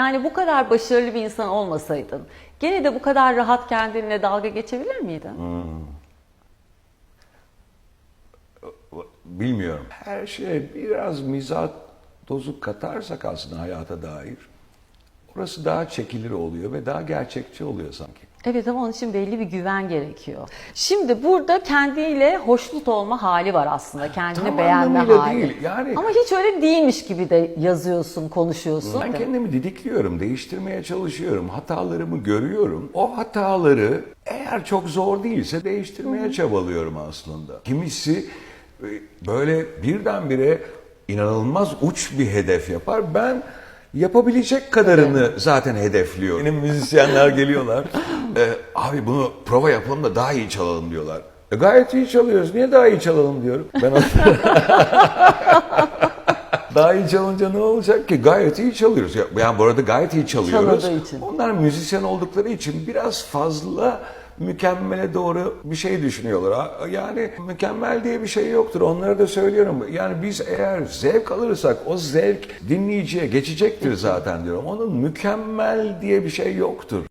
Yani bu kadar başarılı bir insan olmasaydın gene de bu kadar rahat kendinle dalga geçebilir miydin? Bilmiyorum. Her şeye biraz mizah dozu katarsak aslında hayata dair orası daha çekilir oluyor ve daha gerçekçi oluyor sanki. Evet ama onun için belli bir güven gerekiyor. Şimdi burada kendiyle hoşnut olma hali var aslında. Kendini Tam beğenme anlamıyla hali. değil, yani- Ama hiç öyle değilmiş gibi de yazıyorsun, konuşuyorsun. Ben kendimi didikliyorum, değiştirmeye çalışıyorum, hatalarımı görüyorum. O hataları eğer çok zor değilse değiştirmeye çabalıyorum aslında. Kimisi e, böyle birdenbire inanılmaz uç bir hedef yapar. Ben yapabilecek kadarını zaten hedefliyorum. Benim müzisyenler geliyorlar. e, abi bunu prova yapalım da daha iyi çalalım diyorlar. E, gayet iyi çalıyoruz. Niye daha iyi çalalım diyorum. Ben Daha iyi çalınca ne olacak ki? Gayet iyi çalıyoruz. Ya- Yani bu arada gayet iyi çalıyoruz. Çalındığı için. Onlar müzisyen oldukları için biraz fazla mükemmele doğru bir şey düşünüyorlar. Yani mükemmel diye bir şey yoktur. Onlara da söylüyorum. Yani biz eğer zevk alırsak o zevk dinleyiciye geçecektir zaten diyorum. Onun mükemmel diye bir şey yoktur.